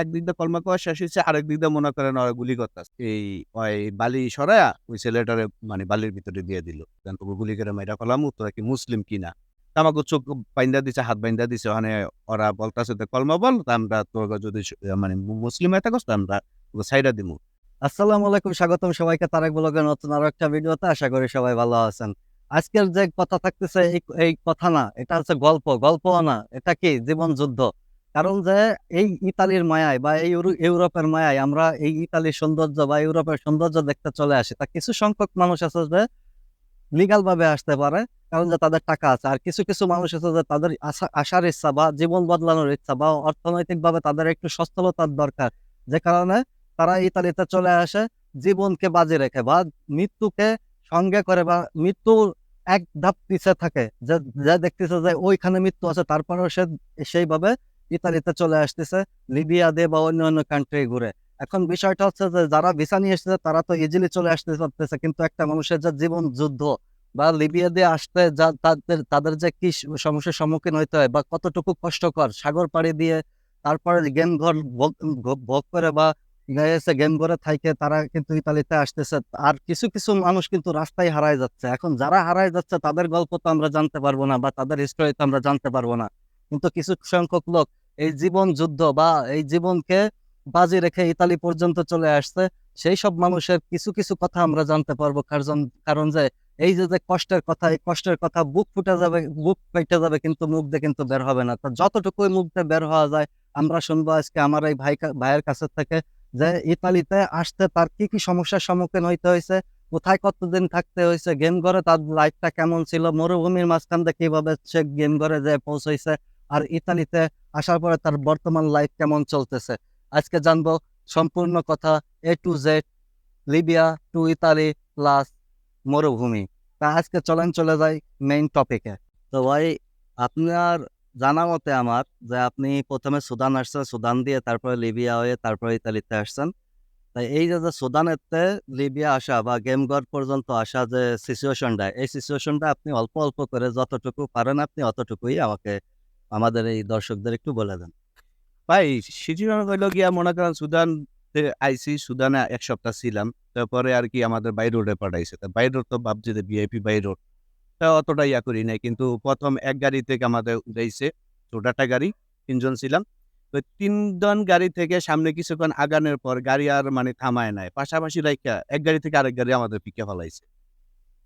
একদিক দিয়ে কলমা কওয়া শেষ হয়েছে আরেক দিক দিয়ে মনে করেন ওরা গুলি করতেছে। এই ওই বালি সরায়া ওই ছেলেটারে মানে বালির ভিতরে দিয়ে দিল। তোকে গুলি করে মাইরা ফেলাম, তোরা কি মুসলিম কিনা আমাকে চোখ বাইন্দা দিছে, হাত বাইন্দা দিছে, ওখানে ওরা বলতাছে, তো কলমা বল আমরা তোকে যদি মানে মুসলিম হয়ে থাকস আমরা তোকে সাইডা দিমু। আসসালামু আলাইকুম, স্বাগতম সবাইকে তারেক ব্লগের নতুন আরও একটা ভিডিওতে। আশা করি সবাই ভালো আছেন। আজকের যে কথা থাকতেছে, এই কথা না, এটা হচ্ছে গল্প। গল্প না, এটা কি? জীবন যুদ্ধ। কারণ যে এই ইতালির মায়ায় বা এই ইউরোপের মায়ায় আমরা এই ইতালির সৌন্দর্য বা ইউরোপের সৌন্দর্য দেখতে চলে আসি, তা কিছু সংখ্যক মানুষ আছে যে লিগাল ভাবে আসতে পারে, কারণ যে তাদের টাকা আছে, আর কিছু কিছু মানুষ আছে যে তাদের আসার ইচ্ছা বা জীবন বদলানোর ইচ্ছা বা অর্থনৈতিক ভাবে তাদের একটু সচ্ছলতার দরকার, যে কারণে তারা ইতালিতে চলে আসে, জীবনকে বাজি রেখে বা মৃত্যুকে সঙ্গে করে বা মৃত্যুর এক ধাপ পিছে থাকে যে দেখতেছে যে ওইখানে মৃত্যু আছে, তারপরেও সে, সেইভাবে ইতালিতে চলে আসতেছে, লিবিয়া দিয়ে বা অন্য অন্য কান্ট্রি ঘুরে। এখন বিষয়টা হচ্ছে যে, যারা ভিসা নিয়ে এসেছে, তারা তো ইজিলি চলে আসতে পারতেছে কিন্তু একটা মানুষের যে জীবন যুদ্ধ বা লিবিয়া দিয়ে আসতে যা, তাদের তাদের যে কি সমস্যার সম্মুখীন হইতে হয় বা কতটুকু কষ্টকর, সাগর পাড়ি দিয়ে তারপরে গেম ঘর ভোগ- করে বা গেছে গেম করে থাইকে তারা কিন্তু ইতালিতে আসতেছে। আর কিছু কিছু মানুষ কিন্তু রাস্তায় হারায় যাচ্ছে। এখন যারা হারায় যাচ্ছে, তাদের গল্প তো আমরা জানতে পারব না বা তাদের হিস্টোরি তো আমরা জানতে পারব না। কিন্তু কিছু সংখ্যক লোক এই জীবন যুদ্ধ বা এই জীবনকে বাজি রেখে ইতালি পর্যন্ত চলে আসছে, সেই সব মানুষের কিছু কিছু কথা আমরা জানতে পারব। কারণ কারণ যে এই যে যে কষ্টের কথা, এই কষ্টের কথা বুক ফুটে যাবে, বুক ফেটে যাবে কিন্তু মুখ দিয়ে কিন্তু বের হবে না। তো যতটুকুই মুখ দিয়ে বের হওয়া যায়, আমরা শুনব আজকে আমার এই ভাই ভাইয়ের কাছে থেকে যে ইতালিতে আসতে তার কি কি সমস্যার সম্মুখীন হইতে হয়েছে কোথায় কতদিন থাকতে হয়েছে গেম ঘরে তার লাইফটা কেমন ছিল, মরুভূমির মাঝখান দিয়ে কীভাবে সে গেম ঘরে যে পৌঁছাইছে আর ইতালিতে আসার পরে তার বর্তমান লাইফ কেমন চলতেছে? আজকে জানব সম্পূর্ণ কথা A to Z Libya to Italy plus মরুভূমি। তা আজকে চলেন, চলে যাই মেইন টপিকে তো ভাই, আপনার জানা মতে আমার যে আপনি প্রথমে সুদান আসছেন, সুদান দিয়ে তারপরে লিবিয়া হয়ে তারপরে ইতালিতে আসছেন। তাই এই যে যে সুদানেতে লিবিয়া আসা বা গেমগড় পর্যন্ত আসা যে সিচুয়েশনটা এই সিচুয়েশনটা আপনি অল্প অল্প করে যতটুকু পারেন আপনি অতটুকুই আমাকে আমাদের এই দর্শকদের একটু বলে দেন। ভাই সিচুয়েশন হইল গিয়া মনে করেন সুদান আইসি সুদানে এক সপ্তাহ ছিলাম, তারপরে আর কি আমাদের বাই রোডে পাঠাইছে। তা বাই রোড তো ভাবছি যে ভিআইপি বাই রোড তা অতটা ইয়া করি নাই, কিন্তু প্রথম এক গাড়ি থেকে আমাদের উঠাইছে ছোটাটা গাড়ি, তিনজন ছিলাম। তো তিনজন গাড়ি থেকে সামনে কিছুক্ষণ আগানোর পর গাড়ি আর মানে থামায় নাই। পাশাপাশি রাইখা এক গাড়ি থেকে আরেক গাড়ি আমাদের পিকে ফেলাইছে।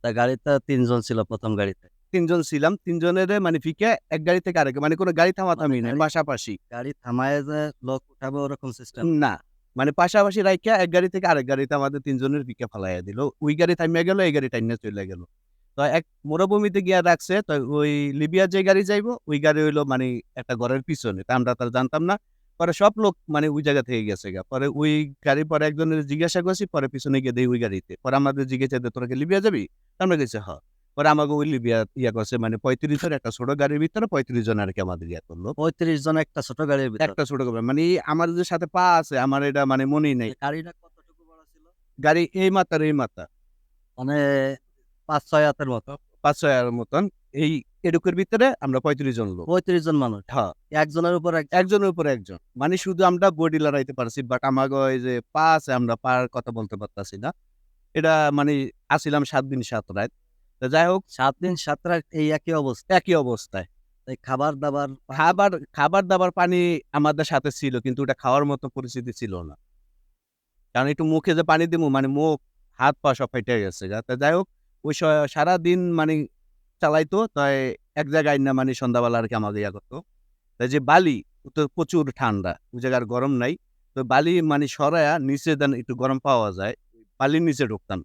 তা গাড়িতে তিনজন ছিল প্রথম গাড়িতে। তিনজন ছিলাম। তিনজনের মানে পিকে এক গাড়ি থেকে আরেক মানে কোনো গাড়ি থামাথামি নাই গাড়ি- পাশাপাশি। গাড়ি থামায় যে লোক উঠাবে ওরকম সিস্টেম না মানে পাশাপাশি রাইখা এক গাড়ি থেকে আরেক গাড়িতে আমাদের তিনজনের পিকে ফেলাইয়া দিল। ওই গাড়ি থামিয়া গেল এই গাড়ি টাইমে চলে গেল। তো এক মরুভূমিতে গিয়া রাখছে তো ওই লিবিয়ার যে গাড়ি যাইবো ওই গাড়ি হইল মানে একটা ঘরের পিছনে। তা আমরা তার জানতাম না। পরে সব লোক মানে ওই জায়গা থেকে গেছে গা। পরে ওই গাড়ি পরে একজনের জিজ্ঞাসা করছি পরে পিছনে গিয়ে দেই ওই গাড়িতে। পরে আমাদের জিজ্ঞাসা দিয়ে তোরা কি লিবিয়া যাবি? আমরা গেছে হ। পরে আমাকে ওই ইয়া করছে মানে পঁয়ত্রিশ জন একটা ছোট গাড়ির ভিতরে পঁয়ত্রিশ জন আর কি আমাদের ইয়া করল। পঁয়ত্রিশ জন একটা ছোট গাড়ির ভিতর। একটা ছোট গাড়ি মানে আমার যে সাথে পা আছে আমার এটা মানে মনেই নেই। গাড়িটা কতটুকু বড় ছিল? গাড়ি এই মাত্রার এই মাত্রা মানে পাঁচ ছয় হাতের মতো। পাঁচ ছয় হাজার মতন। এই এডুকের ভিতরে আমরা পঁয়ত্রিশ জন লোক। পঁয়ত্রিশ জন মানুষ? হ্যাঁ। একজনের উপর এক একজনের উপর একজন। মানে শুধু আমরা বডি লড়াইতে পারছি বাট আমাকে ওই যে পা আছে আমরা পার কথা বলতে পারতাছি না। এটা মানে আসিলাম সাত দিন সাত রাত। যাই হোক, সাত দিন সাত রাত এই একই অবস্থা, একই অবস্থায়। এই খাবার দাবার, খাবার খাবার দাবার পানি আমাদের সাথে ছিল, কিন্তু ওটা খাওয়ার মতো পরিস্থিতি ছিল না। কারণ একটু মুখে যে পানি দিব মানে মুখ, হাত পা সব ফেটে গেছে। গা। তা যাই হোক, ওই স- সারাদিন মানে চালাইতো, তাই এক জায়গায় না মানে সন্ধ্যাবেলা আর কি আমাকে ইয়া করতো। তাই যে বালি তো প্রচুর ঠান্ডা, ওই জায়গার গরম নাই। তো বালি মানে সরায়া নিচে দেন একটু গরম পাওয়া যায়, বালির নিচে ঢুকতাম।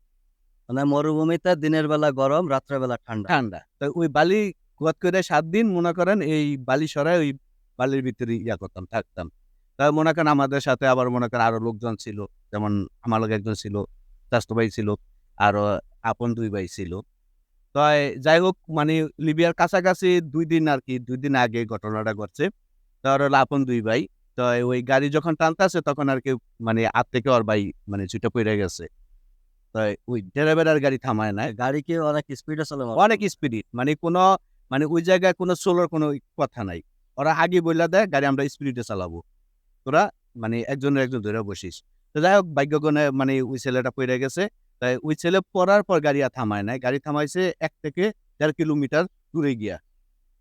মানে মরুভূমিতে দিনের বেলা গরম রাত্রের বেলা ঠান্ডা। ঠান্ডা। তো ওই বালি গোয়াত করে সাত দিন মনে করেন এই বালি সরায় ওই বালির ভিতরে ইয়া করতাম থাকতাম। তা মনে করেন আমাদের সাথে আবার মনে করেন আরও লোকজন ছিল যেমন আমার লোক একজন ছিল চাস্তো ভাই ছিল আরও আপন দুই ভাই ছিল। তো যাই হোক মানে লিবিয়ার কাছাকাছি দুই দিন আর কি দুই দিন আগে ঘটনাটা ঘটছে। তো আর হলো আপন দুই ভাই। তো ওই গাড়ি যখন টানতেছে তখন আর কি মানে হাত থেকে ওর ভাই মানে ছুটে পড়ে গেছে। তো ওই ড্রাইভার গাড়ি থামায় না গাড়ি কি অনেক স্পিডে চলে অনেক স্পিড মানে কোনো মানে ওই জায়গায় কোনো সোলোর কোনো কথা নাই। ওরা আগে বললা দেয়, গাড়ি আমরা স্পিডে চালাবো। তোরা মানে একজনের একজন ধরে বসিস। তো যাই হোক, ভাগ্যগণে মানে ওই ছেলেটা পড়ে গেছে। তাই ওই ছেলে পড়ার পর গাড়ি আর থামায় নাই। গাড়ি থামাইছে এক থেকে দেড় কিলোমিটার দূরে গিয়া।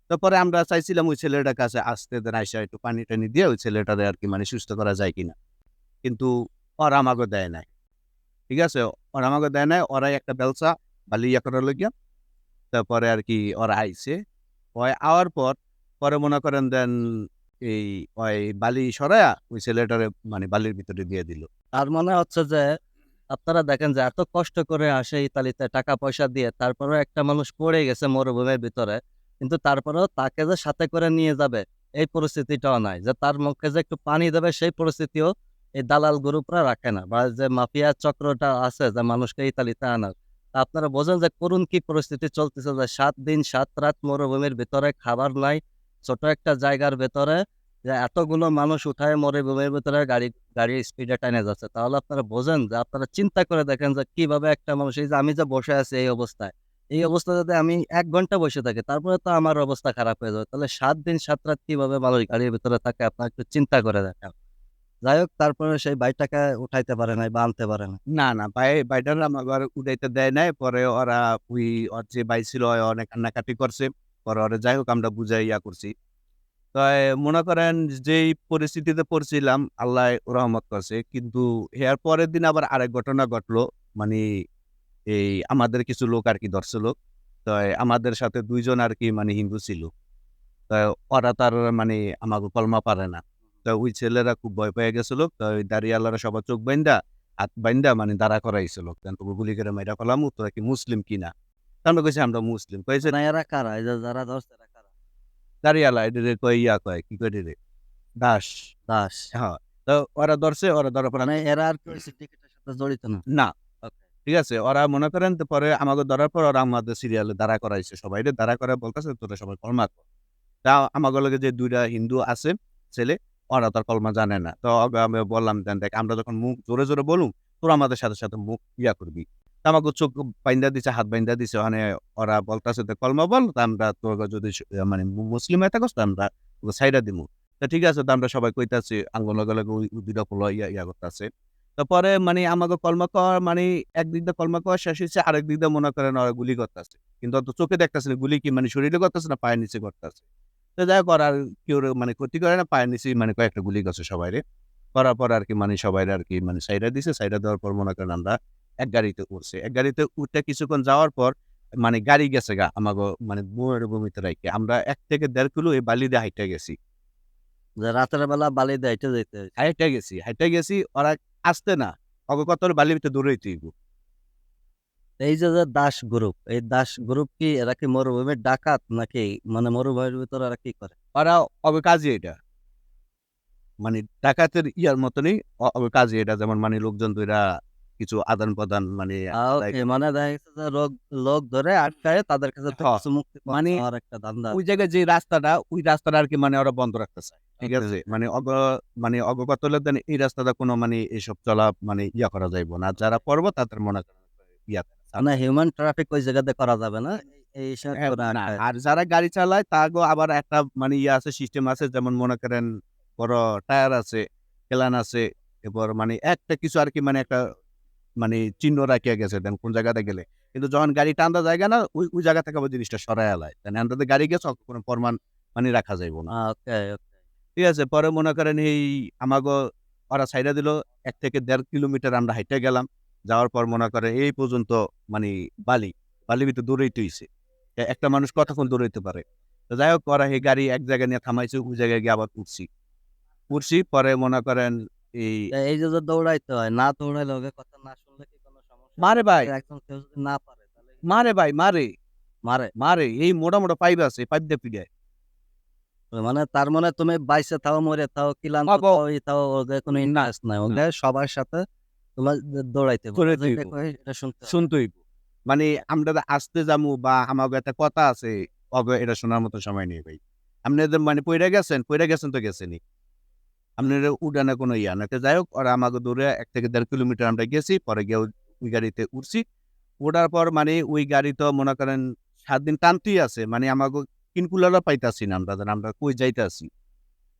তারপরে আমরা চাইছিলাম ওই ছেলেটার কাছে আসতে দেন, আইসা একটু পানি টানি দিয়ে ওই ছেলেটারে আর কি মানে সুস্থ করা যায় কিনা। কিন্তু ওরা আমাকে দেয় নাই। ঠিক আছে? ওরা আমাকে দেয় নাই, ওরাই একটা বেলসা বালি ইয়া করার লইয়া তারপরে আর কি ওরা আইছে। ওই আওয়ার পর, পরে মনে করেন দেন এই, ওই বালি সরায়া ওই ছেলেটারে মানে বালির ভিতরে দিয়ে দিল। তার মনে হচ্ছে যে, আপনারা দেখেন যে এত কষ্ট করে আসে ইতালিতে টাকা পয়সা দিয়ে, তারপরেও একটা মানুষ পড়ে গেছে মরুভূমির ভিতরে, কিন্তু তারপরেও তাকে যে সাথে করে নিয়ে যাবে, এই পরিস্থিতিটাও নাই। যে তার মুখে যে একটু পানি দেবে, সেই পরিস্থিতিও এই দালাল গ্রুপরা রাখে না বা যে মাফিয়া চক্রটা আছে যে মানুষকে ইতালিতে আনার, তা আপনারা বোঝেন যে করুন কি পরিস্থিতি চলতেছে যে সাত দিন সাত রাত মরুভূমির ভিতরে খাবার নাই, ছোট একটা জায়গার ভেতরে যে এতগুলো মানুষ উঠায় মরুভূমির ভিতরে গাড়ি গাড়ি স্পিডে টানে যাচ্ছে। তাহলে আপনারা বোঝেন যে আপনারা চিন্তা করে দেখেন যে কীভাবে একটা মানুষ, এই যে আমি যে বসে আছি এই অবস্থায় এই অবস্থায় যদি আমি এক ঘণ্টা বসে থাকি, তারপরে তো আমার অবস্থা খারাপ হয়ে যাবে। তাহলে সাত দিন সাত রাত কীভাবে মানুষ গাড়ির ভিতরে থাকে, আপনার একটু চিন্তা করে দেখেন। যাই হোক, তারপরে সেই বাইকটাকে উঠাইতে পারে নাই বা আনতে পারে না না না ভাই বাইটার আমার উঠাইতে দেয় নাই। পরে ওরা, ওই ওর যে বাই ছিল অনেক কান্নাকাটি করছে। পরে ওরা যাই হোক, আমরা বুঝাই ইয়া করছি। তো মনে করেন যেই পরিস্থিতিতে পড়ছিলাম, আল্লাহ রহমত করছে। কিন্তু এর পরের দিন আবার আরেক ঘটনা ঘটলো। মানে এই আমাদের কিছু লোক আর কি ধরছিল তো আমাদের সাথে দুইজন আর কি মানে হিন্দু ছিল। তো, ওরা তার মানে আমাকে কলমা পারে না। তো ওই ছেলেরা খুব ভয় পেয়ে গেছিল। তো ওই দাঁড়িয়ালারা সবার চোখ বাইন্দা হাত বাইন্দা মানে দাঁড়া করাইছিল। তোকে গুলি করে মাইরা ফেলাম? তোরা কি মুসলিম কিনা তাহলে কইছে আমরা মুসলিম। কইছে না এরা কারা? যারা ধরছে এরা কারা? দাঁড়িয়ালা এটা কই ইয়া কয়? কি কয় রে? দাস। দাস। হ্যাঁ তো ওরা ধরছে ওরা ধরার পর মানে এরা আর টিকিটের সাথে জড়িত না? না. ঠিক আছে ওরা মনে করেন তো পরে আমাকে ধরার পর ওরা আমাদের সিরিয়ালে দাঁড়া করাইছে। সবাই দাঁড়া করে বলতেছে তোরা সবাই কলমা কর তা আমাকে লগে যে দুইটা হিন্দু আছে ছেলে ওরা তার কলমা জানে না। তো আমি বললাম দেখ, আমরা যখন মুখ জোরে জোরে বলুম, তোরা আমাদের সাথে সাথে মুখ ইয়া করবি। তা আমাকে চোখ বাইন্দা দিছে, হাত বাইন্দা দিছে মানে ওরা বলতেছে যে কলমা বল, তা আমরা তোকে যদি মানে মুসলিম হয়ে থাকস, তা আমরা তোকে সাইডা দিমু। তা ঠিক আছে, তো আমরা সবাই কইতাছি, আঙ্গুল লগে লগে দুইটা পোলা ইয়া ইয়া করতেছে। তারপরে মানে আমাকে কলমা কর মানে একদিক দিয়ে কলমা করা শেষ হয়েছে আরেক দিক দিয়ে মনে করেন ওরা গুলি করতেছে। কিন্তু অত চোখে দেখতেছে গুলি কি মানে শরীরে করতেছে না, পায়ের নিচে করতেছে। তো যাই হোক আর কেউ মানে ক্ষতি করে না পায়ের নিচে মানে কয়েকটা গুলি গেছে সবাই রে করার পর আর কি মানে সবাই আর কি মানে সাইডা দিছে, সাইডা দেওয়ার পর মনে করেন আমরা এক গাড়িতে উঠছে। এক গাড়িতে উঠতে কিছুক্ষণ যাওয়ার পর মানে গাড়ি গেছে গা আমাকে মানে মরুভূমিতে রাখে আমরা এক থেকে দেড় কিলো এই বালি দিয়ে হাইটে গেছি। রাতের বেলা বালি দেয়টা যেতে হয়েছে। হাইটে গেছি হাইটে গেছি, ওরা আসতে না। অগ কত বালির ভিতরে দৌড়াই তুইব এই যে যে দাস গ্রুপ এই দাস গ্রুপ কি এরা কি মরুভূমির ডাকাত নাকি? মানে মরুভূমির ভিতরে এরা কি করে? ওরা অবে কাজে এটা। মানে ডাকাতের ইয়ার মতনই অবে কাজে এটা। যেমন মানে লোকজন দুইরা কিছু আদান প্রদান মানে মানে দেখা গেছে যে লোক লোক ধরে আটকায় তাদের কাছে মুক্তি মানে আর একটা ধান্দা ওই জায়গায় যে রাস্তাটা ওই রাস্তাটা আর কি মানে ওরা বন্ধ রাখতে চায়। ঠিক আছে? মানে অগ মানে অগগত এই রাস্তাটা কোনো মানে এসব চলা মানে ইয়া করা যাইব না। যারা পর্ব তাদের মনে ইয়া মানে হিউম্যান ট্রাফিক ওই জায়গাতে করা যাবে না? এই হ্যাঁ, না, আর যারা গাড়ি চালায় তাগো আবার একটা মানে ইয়ে আছে সিস্টেম আছে যেমন মনে করেন বড় টায়ার আছে কেলান আছে এরপর মানে একটা কিছু আর কি মানে একটা মানে চিহ্ন রাখিয়া গেছে দেন কোন জায়গাতে গেলে। কিন্তু যখন গাড়ি টান্দা জায়গা না ওই ওই জায়গা থেকে আবার জিনিসটা সরাই আলায় দেন আন্দাজে গাড়ি গেছে অত কোনো প্রমাণ মানে রাখা যাইব না। okay, okay. ঠিক আছে পরে মনে করেন এই আমাগো ওরা সাইডা দিল এক থেকে দেড় কিলোমিটার আমরা হাইটে গেলাম। যাওয়ার পর মনে করে এই পর্যন্ত মানে বালি বালির ভিতরে দৌড়াইতে হইছে। এ- একটা মানুষ কতক্ষণ দৌড়াইতে পারে? তো যাই হোক ওরা এই গাড়ি এক জায়গায় নিয়ে থামাইছে ওই জায়গায় গিয়ে আবার উঠছি উঠছি পরে মনে করেন এই এই যে দৌড়াইতে হয় না দৌড়াইলে ওকে কথা না শুনলে কি কোনো সমস্যা? মারে ভাই। একজন কেউ যদি না পারে তাহলে মারে ভাই মারে। মারে? মারে এই মোটা মোটা পাইপ আছে পাইপ দিয়ে পিড়ায় মানে তার মানে তুমি বাইসে থাও মরে থাও কিলান অগো। থাও কোনো ইন্টারেস্ট নাই। ওকে সবার সাথে তোমার দৌড়াইতে। শুনতেই মানে আমরা আসতে যামু বা আমাকে একটা কথা আছে এটা শোনার মতো সময় নেই ভাই। আপনি মানে পইরা গেছেন পইরা গেছেন তো গেছেনই। আপনার উডানে কোনো ইয়া না যাই হোক ওরা আমাকে দূরে এক থেকে দেড় কিলোমিটার আমরা গেছি পরে গিয়ে ওই- গাড়িতে উঠছি। ওঠার পর মানে ওই গাড়ি তো মনে করেন সাত দিন টানতেই আছে। মানে আমাকে কিনকুলারা পাইতাছি না আমরা আমরা কই যাইতাছি।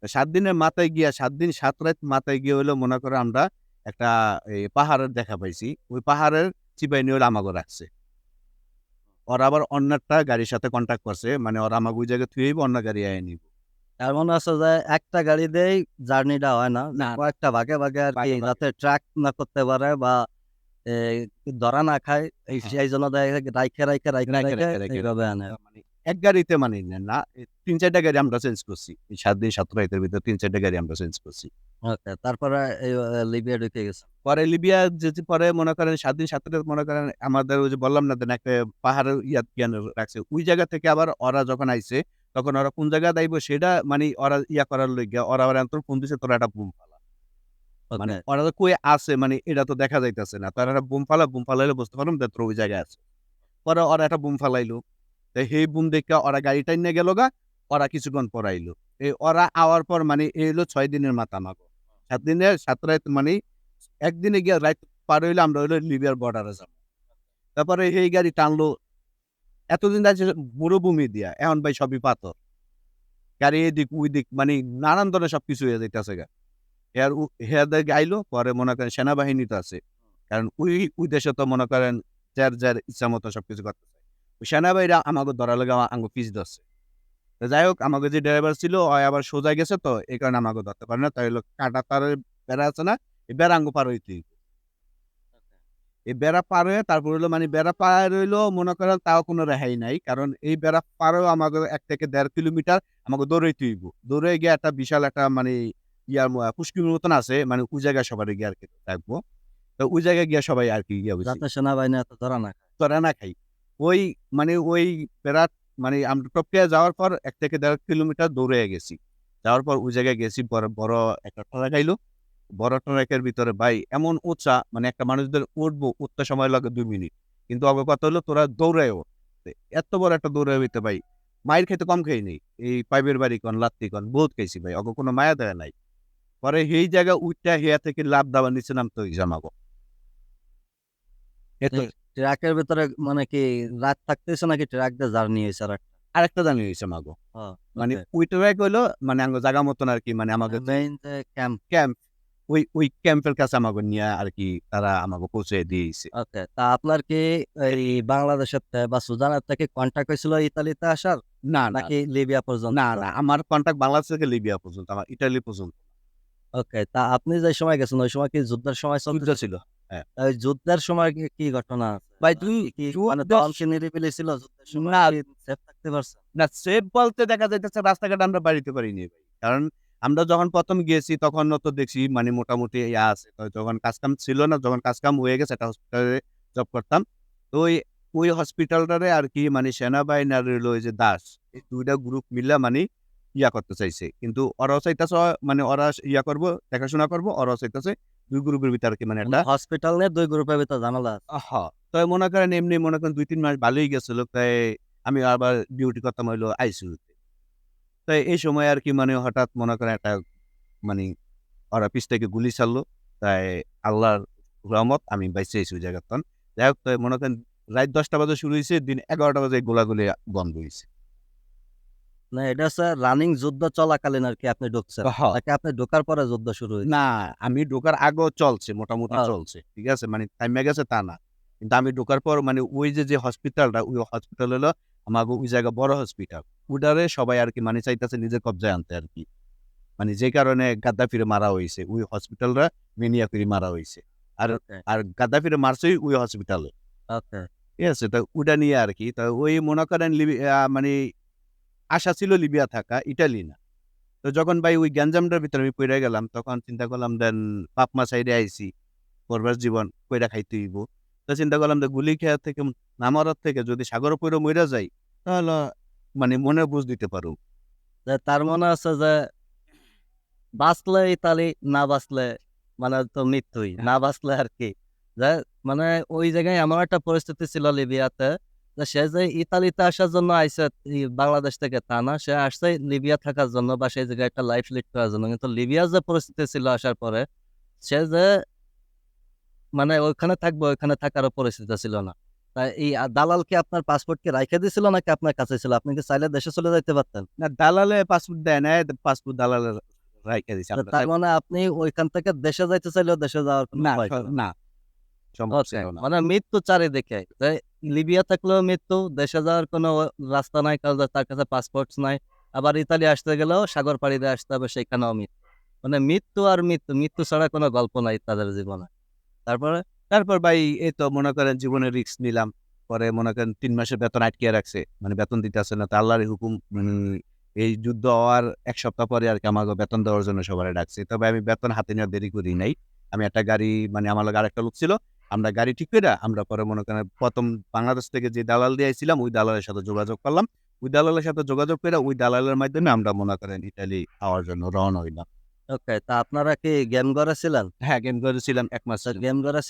সাত দিনের মাথায় গিয়া সাত দিন সাত রাত মাথায় গিয়ে হলো মনে করো আমরা একটা পাহাড়ের দেখা পাইছি। ওই পাহাড়ের চিপাই নিয়ে আমাকে রাখছে। ওরা আবার অন্য একটা গাড়ির সাথে কন্ট্যাক্ট করছে। মানে ওরা আমাকে ওই জায়গায় থুয়ে অন্য গাড়ি আয় নিব। তার মনে আছে যে একটা গাড়ি দিয়েই জার্নিটা হয় না। না। কয়েকটা ভাগে ভাগে আর। যাতে ট্রাক না করতে পারে বা ধরা না খায়। এই হ্যাঁ। সেই জন্য রাইখে রাইখে রাইখে রাইখে রাইখে রাইখে রাইখে এইভাবে আনে। এক গাড়িতে মানে নেন না তিন চারটা গাড়ি আমরা চেঞ্জ করছি। এই সাত দিন সাত রাতের ভিতরে তিন চারটা গাড়ি আমরা চেঞ্জ করছি। ওকে তারপরে লিবিয়া ঢুকে গেছে। পরে লিবিয়া যে পরে মনে করেন সাত দিন সাত রাত মনে করেন আমাদের ওই যে বললাম না দেন একটা পাহাড়ের ইয়া জ্ঞান রাখছে ওই জায়গা থেকে আবার ওরা যখন আইছে তখন ওরা কোন জায়গা দাইব সেটা মানে ওরা ইয়া করার লইগা ওরা আবার তোর ফোন দিছে তোরা একটা বুম ফালা মানে ওরা তো কই আছে মানে এটা তো দেখা যাইতেছে না তারা একটা বুম ফালা বুম ফালাইলে বুঝতে পারলাম যে তোর ওই জায়গায় আছে। পরে ওরা একটা বুম ফালাইলো তো সেই বুম দেখে ওরা গাড়িটা নিয়ে গেল গা, ওরা কিছুক্ষণ পর আইলো এই ওরা আওয়ার পর মানে এই হলো ছয় দিনের মাথা মাগো। সাত দিনের, সাত রাত মানে একদিনে গিয়ে রাত পার হইলে আমরা হইল লিবিয়ার বর্ডারে যাব। তারপরে এই গাড়ি টানলো, এতদিন আছে মরুভূমি দিয়া, এখন ভাই সবই পাথর। গাড়ি এদিক ওই দিক মানে নানান ধরনের সবকিছু হয়ে যাইতেছে গা। এর হেয়াদের গাইলো পরে মনে করেন সেনাবাহিনী তো আছে। কারণ ওই ওই দেশে তো মনে করেন যার যার ইচ্ছা মতো সবকিছু করতে আমাকে ধরা লাগে আমাকে ধরছে। যাই হোক আমাকে যে ড্রাইভার ছিল আবার সোজা গেছে তো এই কারণে আমাকে ধরতে পারে না। তাই হলো কাটা তার বেড়া আছে না এই বেড়া আঙ্গ পার হইতে এই বেড়া পার হয়ে তারপর হলো মানে বেড়া পার হইল মনে করেন তাও কোনো রেহাই নাই কারণ এই বেড়া পারেও আমাকে এক থেকে দেড় কিলোমিটার আমাকে দৌড়াইতে হইব। দৌড়ে গিয়ে একটা বিশাল একটা মানে ইয়ার পুষ্কির মতন আছে মানে ওই জায়গায় সবাই গিয়ে আর কি থাকব। তো ওই জায়গায় গিয়ে সবাই আর কি গিয়ে সেনাবাহিনী ধরা না তোরা না খাই ওই মানে ওই বেড়াট মানে আমরা টপকে যাওয়ার পর এক থেকে দেড় কিলোমিটার দৌড়ে গেছি। যাওয়ার পর ওই জায়গায় গেছি, বড় বড় একটা ট্রাক আইলো। বড় ট্রাকের ভিতরে, ভাই, এমন উঁচা মানে একটা মানুষদের উঠবো, উঠতে সময় লাগে দুই মিনিট। কিন্তু আগে কথা হলো তোরা দৌড়ায়ও এত বড় একটা দৌড়ে হইতে, ভাই মায়ের খেতে কম খেয়ে নেই। এই পাইপের বাড়ি কন, লাত্তি কন, বহুত খেয়েছি ভাই, অগ কোনো মায়া দেয় নাই। পরে সেই জায়গা উঠটা হিয়া থেকে লাভ দাবার নিচে নামতে হয়েছে আমাকে ট্রাকের ভিতরে মানে কি রাত থাকতেছে নাকি ট্রাক দিয়ে জার্নি হয়েছে আর? আরেকটা জানি হয়েছে মাগো। মানে. ওই ট্রাক হইল মানে আঙ্গ জায়গা মতন আর কি মানে আমাকে ক্যাম্প ক্যাম্প ওই ওই ক্যাম্পের কাছে আমাকে নিয়ে আর কি তারা আমাকে পৌঁছে দিয়েছে। ওকে তা আপনার কি এই বাংলাদেশের বা সুদানের থেকে কন্ট্যাক্ট হয়েছিল ইতালিতে আসার? না নাকি লিবিয়া পর্যন্ত? না না আমার কন্টাক্ট বাংলাদেশ থেকে লিবিয়া পর্যন্ত আমার ইটালি পর্যন্ত। ওকে তা আপনি যে সময় গেছেন ওই সময় কি যুদ্ধের সময় চলতে ছিল। ওই যুদ্ধের সময় কি কি ঘটনা আছে? ভাই, তুই- কি মানে তখন কি নিরিবিলি ছিল যুদ্ধের সময়? না। সেফ থাকতে না সেফ বলতে দেখা যাইতেছে রাস্তাঘাট আমরা বাড়িতে পারিনি ভাই। কারণ আমরা যখন প্রথম গিয়েছি তখন তো দেখছি মানে মোটামুটি ইয়া আছে। তো যখন কাজকাম ছিল না যখন কাজকাম হয়ে গেছে একটা হসপিটালে জব করতাম। তো ওই ওই হসপিটালটারে আর কি মানে সেনাবাহিনী আর ওই যে দাস এই দুইটা গ্রুপ মিলা মানে ইয়া করতে চাইছে। কিন্তু ওরাও চাইতেছে মানে ওরা ইয়া করব দেখাশোনা করব ওরাও চাইতেছে দুই গ্রুপের ভিতরে কি মানে একটা হসপিটাল নিয়ে দুই গ্রুপের ভিতরে ঝামেলা। আহা তো মনে করেন এমনি মনে করেন দুই তিন মাস ভালোই গেছিল তাই আমি আবার ডিউটি করতাম হইল আইসিউতে তাই এই সময় আর কি মানে হঠাৎ মনে করেন একটা মানে ওরা পিছ থেকে গুলি ছাড়লো তাই আল্লাহর রহমত আমি বাইসে আইসি ওই জায়গাতন। যাই হোক তাই মনে করেন রাত দশটা বাজে শুরু হয়েছে দিন এগারোটা বাজে গোলাগুলি বন্ধ হয়েছে না এটা হচ্ছে রানিং যুদ্ধ চলাকালীন আর কি আপনি ঢুকছেন। নাকি আপনি ঢোকার পরে যুদ্ধ শুরু হয়েছে? না আমি ঢোকার আগেও চলছে মোটামুটি চলছে ঠিক আছে? মানে টাইমে গেছে তা না। কিন্তু আমি ঢোকার পর মানে ওই যে যে হসপিটালটা ওই হসপিটাল হলো আমাকে ওই জায়গা বড় হসপিটাল ওটারে সবাই আর কি মানে চাইতেছে নিজের কবজায় আনতে আর কি। মানে যে কারণে গাদ্দাফিরে মারা হয়েছে ওই হসপিটালরা মেনিয়া করে মারা হয়েছে আর আর গাদ্দাফিরে মারছে ওই হসপিটালে ঠিক আছে? তো ওটা নিয়ে আর কি তা ওই মনে করেন মানে আশা ছিল লিবিয়া থাকা, ইটালি না। তো যখন ভাই ওই গ্যাঞ্জামটার ভিতরে আমি পড়ে গেলাম, তখন চিন্তা করলাম, দেন পাপমা সাইডে আইছি, করবার জীবন কইরা খাইতে হইব। তো চিন্তা করলাম যে গুলি খেয়া থেকে নামার থেকে যদি সাগর পইরে মইরা যাই, তাহলে মানে মনে বুঝ দিতে পারো। তার মনে আছে যে, বাঁচলে ইতালি, না বাঁচলে মানে তো মৃত্যুই, না বাঁচলে আর কি। যে মানে ওই জায়গায় এমন একটা পরিস্থিতি ছিল লিবিয়াতে সে যে ইতালিতে আসার জন্য আইসে বাংলাদেশ থেকে তা না সে আসছে লিবিয়া থাকার জন্য বা সেই জায়গায় একটা লাইফ লিড করার জন্য। কিন্তু লিবিয়ার যে পরিস্থিতি ছিল আসার পরে সে যে মানে ওইখানে থাকবে ওইখানে থাকারও পরিস্থিতি ছিল না। তাই এই দালাল কি আপনার পাসপোর্ট কি রাইখে দিছিল নাকি আপনার কাছে ছিল? আপনি কি চাইলে দেশে চলে যাইতে পারতেন? না দালালে পাসপোর্ট দেয় না পাসপোর্ট দালালে রাইখা দিছি তো তার মানে আপনি ওইখান থেকে দেশে যাইতে চাইলেও দেশে যাওয়ার না না। মানে মৃত্যু চারিদিকে লিবিয়া থাকলেও মৃত্যু, দেশে যাওয়ার কোনো রাস্তা নাই কারণ তার কাছে পাসপোর্ট নাই, আবার ইতালি আসতে গেলেও সাগর পাড়ি দিয়ে আসতে হবে, সেখানেও মৃত্যু। মানে মৃত্যু আর মৃত্যু মৃত্যু ছাড়া কোনো গল্প নাই তাদের জীবনে। তারপরে, তারপর ভাই এই তো মনে করেন জীবনে রিস্ক নিলাম, পরে মনে করেন তিন মাসের বেতন আটকে রাখছে মানে বেতন দিতে আসে না, তা আল্লাহর হুকুম এই যুদ্ধ হওয়ার এক সপ্তাহ পরে আর কি আমাকে বেতন দেওয়ার জন্য সবাই ডাকছে। তবে আমি বেতন হাতে নেওয়ার দেরি করি নাই। আমি একটা গাড়ি মানে আমার লগে আরেকটা লোক ছিল আমরা গাড়ি ঠিক করে আমরা পরে মনে করেন প্রথম বাংলাদেশ থেকে যে দালাল দিয়ে আইছিলাম ওই দালালের সাথে যোগাযোগ করলাম। ওই দালালের সাথে যোগাযোগ করে ওই দালালের মাধ্যমে আমরা মনে করেন ইটালি খাওয়ার জন্য রওনা হইলাম। ওকে তা আপনারা কি গেম ঘরে ছিলেন? হ্যাঁ গেম করেছিলাম এক মাস গেম ঘরে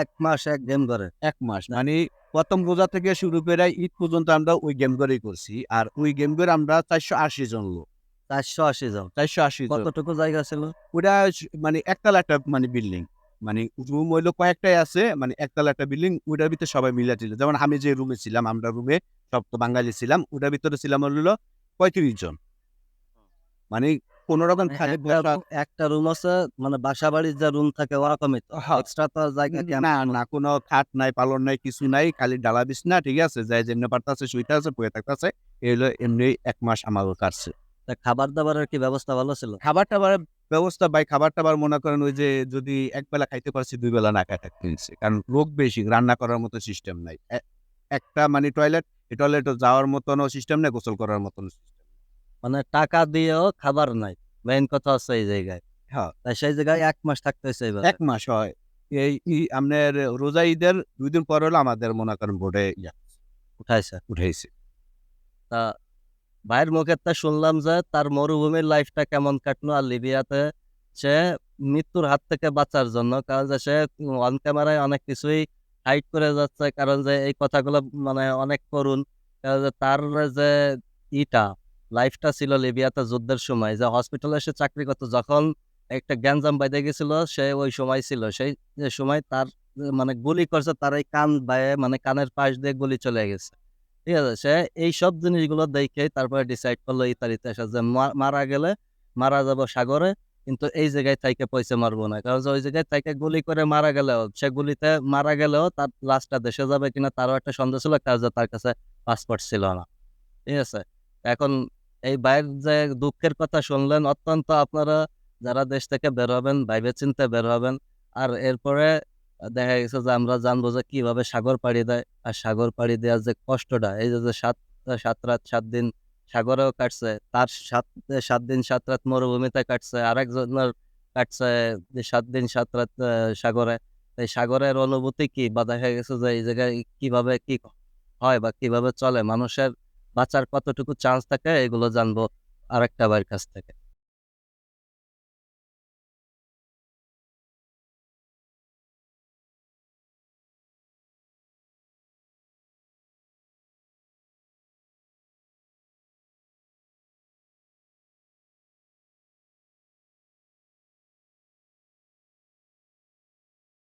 এক মাস এক গেম ঘরে? এক মাস মানে প্রথম রোজা থেকে শুরু করে ঈদ পর্যন্ত আমরা ওই গেম করেই করছি। আর ওই গেম করে আমরা চারশো আশি জন লোক। চারশো আশি জন। চারশো আশি কতটুকু জায়গা ছিল? ওটা মানে একতলা একটা মানে বিল্ডিং। মানে রুম হইল কয়েকটাই আছে মানে একতলা একটা বিল্ডিং ওটার ভিতরে সবাই মিলা ছিল। যেমন আমি যে রুমে ছিলাম আমরা রুমে সব তো বাঙালি ছিলাম ওটার ভিতরে ছিলাম হলো পঁয়ত্রিশ জন। মানে কোন রকম মানে একটা রুম আছে মানে বাসা বাড়ির যে রুম থাকে ওরকমই হ্যাঁ। এক্সট্রা তো জায়গা না না কোনো? খাট নাই পালন নাই কিছু নাই খালি ডালা বিছনা ঠিক আছে যাই যেমনি পারতাছে শুইতে আছে বয়ে থাকতেছে এই হলো এমনি এক মাস আমারও কাটছে খাবার দাবারের কি ব্যবস্থা ভালো ছিল? খাবার টাবার ব্যবস্থা ভাই খাবার টাবার মনে করেন ওই যে যদি এক বেলা খাইতে পারছি দুই বেলা না খাই থাকতে হচ্ছে কারণ লোক বেশি রান্না করার মতো সিস্টেম নাই। একটা মানে টয়লেট এই টয়লেটে যাওয়ার মতনও সিস্টেম নেই গোসল করার মতন মানে টাকা দিয়েও খাবার নাই মেইন কথা হচ্ছে এই জায়গায়। হ্যাঁ। তাই সেই জায়গায় এক মাস থাকতে হয়েছে এক মাস হয়। এই আপনার রোজা ঈদের দুই দিন পর হলো আমাদের মনে করেন বোর্ডে উঠাইছে। উঠেছে তা ভাইয়ের মুখের তা শুনলাম যে তার মরুভূমির লাইফটা কেমন কাটলো আর লিবিয়াতে সে মৃত্যুর হাত থেকে বাঁচার জন্য। কারণ যে সে অন ক্যামেরায় অনেক কিছুই হাইড করে যাচ্ছে। কারণ যে এই কথাগুলো মানে অনেক করুন কারণ যে তার যে ইটা লাইফটা ছিল লিবিয়াতে যুদ্ধের সময়। যে হসপিটালে সে চাকরি করতো, যখন একটা গ্যাঞ্জাম বাইদে গেছিল, সে ওই সময় ছিল। সেই সময় তার মানে গুলি করছে, তার এই কান বাইয়ে মানে কানের পাশ দিয়ে গুলি চলে গেছে। ঠিক আছে? সে এই সব জিনিসগুলো দেখে তারপরে ডিসাইড করল ইতালিতে এসে যে মারা গেলে মারা যাব সাগরে, কিন্তু এই জায়গায় থাইকে পয়সা মারবো না। কারণ ওই জায়গায় থাইকে গুলি করে মারা গেলেও, সে গুলিতে মারা গেলেও তার লাশটা দেশে যাবে কিনা তারও একটা সন্দেহ ছিল কারণ তার কাছে পাসপোর্ট ছিল না। ঠিক আছে? এখন এই বাইরের যে দুঃখের কথা শুনলেন, অত্যন্ত আপনারা যারা দেশ থেকে বের হবেন, ভাইবে চিনতে বের হবেন। আর এরপরে দেখা গেছে যে আমরা জানব যে কীভাবে সাগর পাড়ি দেয়। আর সাগর পাড়ি দেওয়ার যে কষ্টটা, এই যে সাত সাত রাত, সাত দিন সাগরেও কাটছে, তার সাত সাত দিন, সাত রাত মরুভূমিতে কাটছে, আরেকজনের কাটছে সাত দিন, সাত রাত সাগরে। এই সাগরের অনুভূতি কি? বা দেখা গেছে যে এই জায়গায় কীভাবে কি হয় বা কীভাবে চলে? মানুষের বাঁচার কতটুকু চান্স থাকে? এগুলো জানব আরেকটা ভাইয়ের কাছ থেকে।